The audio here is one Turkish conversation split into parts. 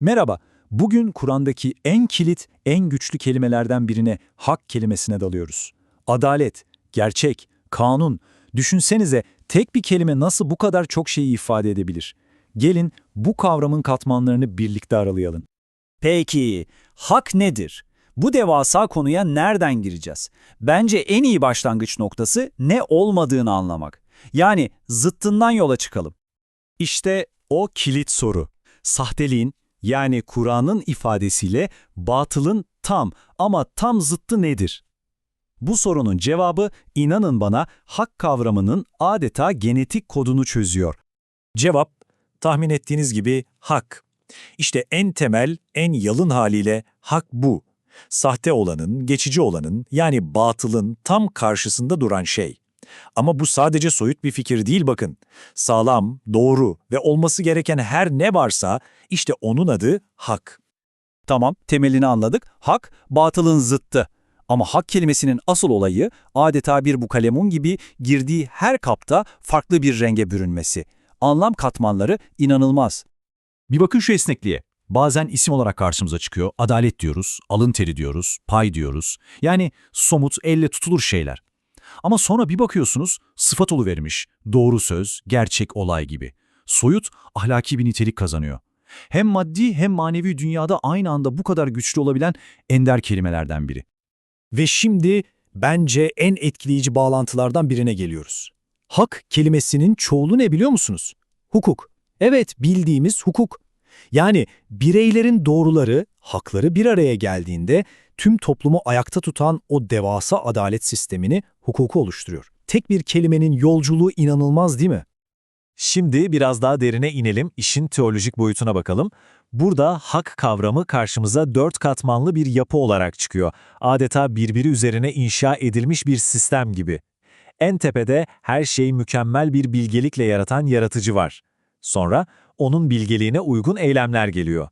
Merhaba, bugün Kur'an'daki en kilit, en güçlü kelimelerden birine hak kelimesine dalıyoruz. Adalet, gerçek, kanun. Düşünsenize tek bir kelime nasıl bu kadar çok şeyi ifade edebilir? Gelin bu kavramın katmanlarını birlikte aralayalım. Peki, hak nedir? Bu devasa konuya nereden gireceğiz? Bence en iyi başlangıç noktası ne olmadığını anlamak. Yani zıttından yola çıkalım. İşte o kilit soru. Sahteliğin yani Kur'an'ın ifadesiyle batılın tam ama tam zıttı nedir? Bu sorunun cevabı inanın bana hak kavramının adeta genetik kodunu çözüyor. Cevap, tahmin ettiğiniz gibi hak. İşte en temel, en yalın haliyle hak bu. Sahte olanın, geçici olanın yani batılın tam karşısında duran şey. Ama bu sadece soyut bir fikir değil bakın. Sağlam, doğru ve olması gereken her ne varsa işte onun adı hak. Tamam, temelini anladık. Hak, batılın zıttı. Ama hak kelimesinin asıl olayı adeta bir bukalemun gibi girdiği her kapta farklı bir renge bürünmesi. Anlam katmanları inanılmaz. Bir bakın şu esnekliğe. Bazen isim olarak karşımıza çıkıyor. Adalet diyoruz, alın teri diyoruz, pay diyoruz. Yani somut, elle tutulur şeyler. Ama sonra bir bakıyorsunuz sıfat vermiş, doğru söz, gerçek olay gibi. Soyut, ahlaki bir nitelik kazanıyor. Hem maddi hem manevi dünyada aynı anda bu kadar güçlü olabilen ender kelimelerden biri. Ve şimdi bence en etkileyici bağlantılardan birine geliyoruz. Hak kelimesinin çoğulu ne biliyor musunuz? Hukuk. Evet, bildiğimiz hukuk. Yani bireylerin doğruları, hakları bir araya geldiğinde tüm toplumu ayakta tutan o devasa adalet sistemini hukuku oluşturuyor. Tek bir kelimenin yolculuğu inanılmaz değil mi? Şimdi biraz daha derine inelim, işin teolojik boyutuna bakalım. Burada hak kavramı karşımıza dört katmanlı bir yapı olarak çıkıyor. Adeta birbiri üzerine inşa edilmiş bir sistem gibi. En tepede her şeyi mükemmel bir bilgelikle yaratan yaratıcı var. Sonra onun bilgeliğine uygun eylemler geliyor.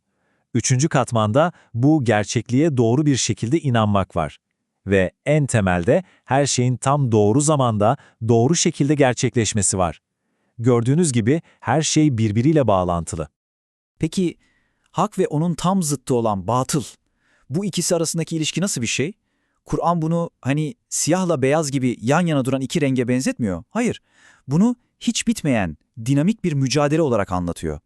Üçüncü katmanda bu gerçekliğe doğru bir şekilde inanmak var. Ve en temelde her şeyin tam doğru zamanda, doğru şekilde gerçekleşmesi var. Gördüğünüz gibi her şey birbiriyle bağlantılı. Peki hak ve onun tam zıttı olan batıl, bu ikisi arasındaki ilişki nasıl bir şey? Kur'an bunu hani siyahla beyaz gibi yan yana duran iki renge benzetmiyor. Hayır, bunu hiç bitmeyen, dinamik bir mücadele olarak anlatıyor.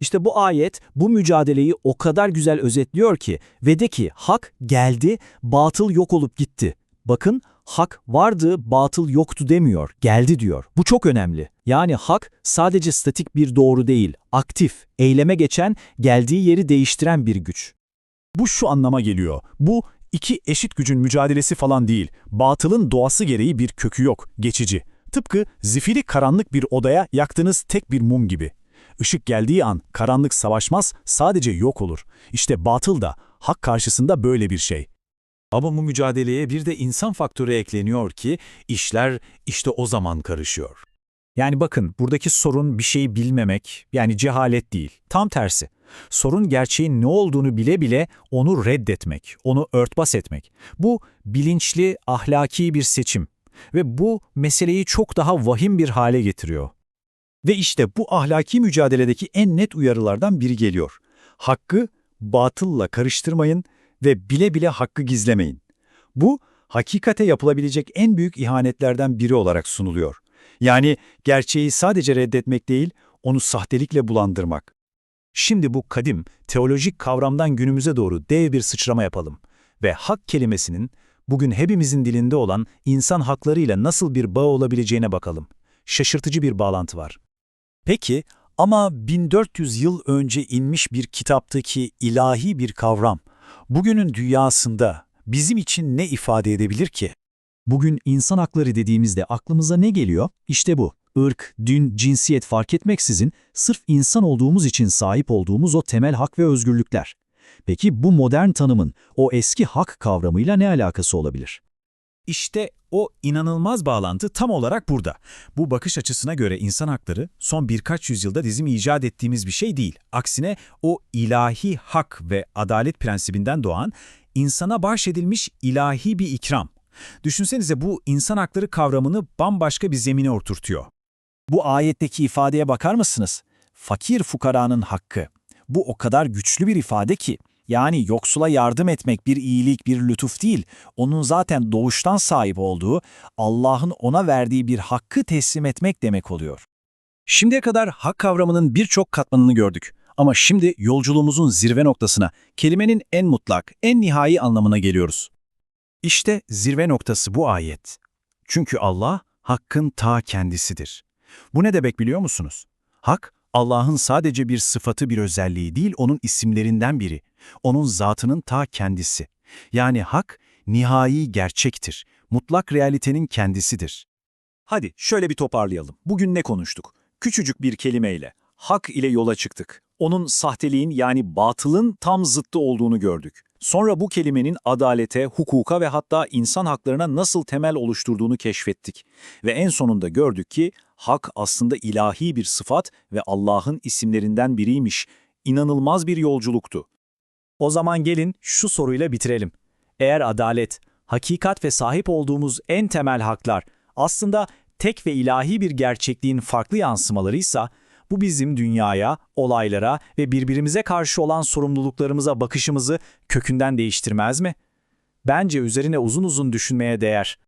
İşte bu ayet bu mücadeleyi o kadar güzel özetliyor ki ve de ki hak geldi, batıl yok olup gitti. Bakın hak vardı, batıl yoktu demiyor, geldi diyor. Bu çok önemli. Yani hak sadece statik bir doğru değil, aktif, eyleme geçen, geldiği yeri değiştiren bir güç. Bu şu anlama geliyor. Bu iki eşit gücün mücadelesi falan değil. Batılın doğası gereği bir kökü yok, geçici. Tıpkı zifiri karanlık bir odaya yaktığınız tek bir mum gibi. Işık geldiği an karanlık savaşmaz, sadece yok olur. İşte batıl da hak karşısında böyle bir şey. Ama bu mücadeleye bir de insan faktörü ekleniyor ki işler işte o zaman karışıyor. Yani bakın buradaki sorun bir şeyi bilmemek yani cehalet değil. Tam tersi. Sorun gerçeğin ne olduğunu bile bile onu reddetmek, onu örtbas etmek. Bu bilinçli, ahlaki bir seçim. Ve bu meseleyi çok daha vahim bir hale getiriyor. Ve işte bu ahlaki mücadeledeki en net uyarılardan biri geliyor. Hakkı batılla karıştırmayın ve bile bile hakkı gizlemeyin. Bu, hakikate yapılabilecek en büyük ihanetlerden biri olarak sunuluyor. Yani gerçeği sadece reddetmek değil, onu sahtelikle bulandırmak. Şimdi bu kadim, teolojik kavramdan günümüze doğru dev bir sıçrama yapalım ve hak kelimesinin bugün hepimizin dilinde olan insan haklarıyla nasıl bir bağ olabileceğine bakalım. Şaşırtıcı bir bağlantı var. Peki ama 1400 yıl önce inmiş bir kitaptaki ilahi bir kavram, bugünün dünyasında bizim için ne ifade edebilir ki? Bugün insan hakları dediğimizde aklımıza ne geliyor? İşte bu. Irk, din, cinsiyet fark etmeksizin sırf insan olduğumuz için sahip olduğumuz o temel hak ve özgürlükler. Peki bu modern tanımın o eski hak kavramıyla ne alakası olabilir? İşte o inanılmaz bağlantı tam olarak burada. Bu bakış açısına göre insan hakları son birkaç yüzyılda bizim icat ettiğimiz bir şey değil. Aksine o ilahi hak ve adalet prensibinden doğan insana bahşedilmiş ilahi bir ikram. Düşünsenize bu insan hakları kavramını bambaşka bir zemine oturtuyor. Bu ayetteki ifadeye bakar mısınız? Fakir fukaranın hakkı. Bu o kadar güçlü bir ifade ki. Yani yoksula yardım etmek bir iyilik, bir lütuf değil. Onun zaten doğuştan sahip olduğu, Allah'ın ona verdiği bir hakkı teslim etmek demek oluyor. Şimdiye kadar hak kavramının birçok katmanını gördük. Ama şimdi yolculuğumuzun zirve noktasına, kelimenin en mutlak, en nihai anlamına geliyoruz. İşte zirve noktası bu ayet. Çünkü Allah, hakkın ta kendisidir. Bu ne demek biliyor musunuz? Hak, Allah'ın sadece bir sıfatı, bir özelliği değil, onun isimlerinden biri. Onun zatının ta kendisi. Yani hak, nihai gerçektir. Mutlak realitenin kendisidir. Hadi şöyle bir toparlayalım. Bugün ne konuştuk? Küçücük bir kelimeyle, hak ile yola çıktık. Onun sahteliğin yani batılın tam zıttı olduğunu gördük. Sonra bu kelimenin adalete, hukuka ve hatta insan haklarına nasıl temel oluşturduğunu keşfettik. Ve en sonunda gördük ki hak aslında ilahi bir sıfat ve Allah'ın isimlerinden biriymiş. İnanılmaz bir yolculuktu. O zaman gelin şu soruyla bitirelim. Eğer adalet, hakikat ve sahip olduğumuz en temel haklar aslında tek ve ilahi bir gerçekliğin farklı yansımalarıysa, bu bizim dünyaya, olaylara ve birbirimize karşı olan sorumluluklarımıza bakışımızı kökünden değiştirmez mi? Bence üzerine uzun uzun düşünmeye değer.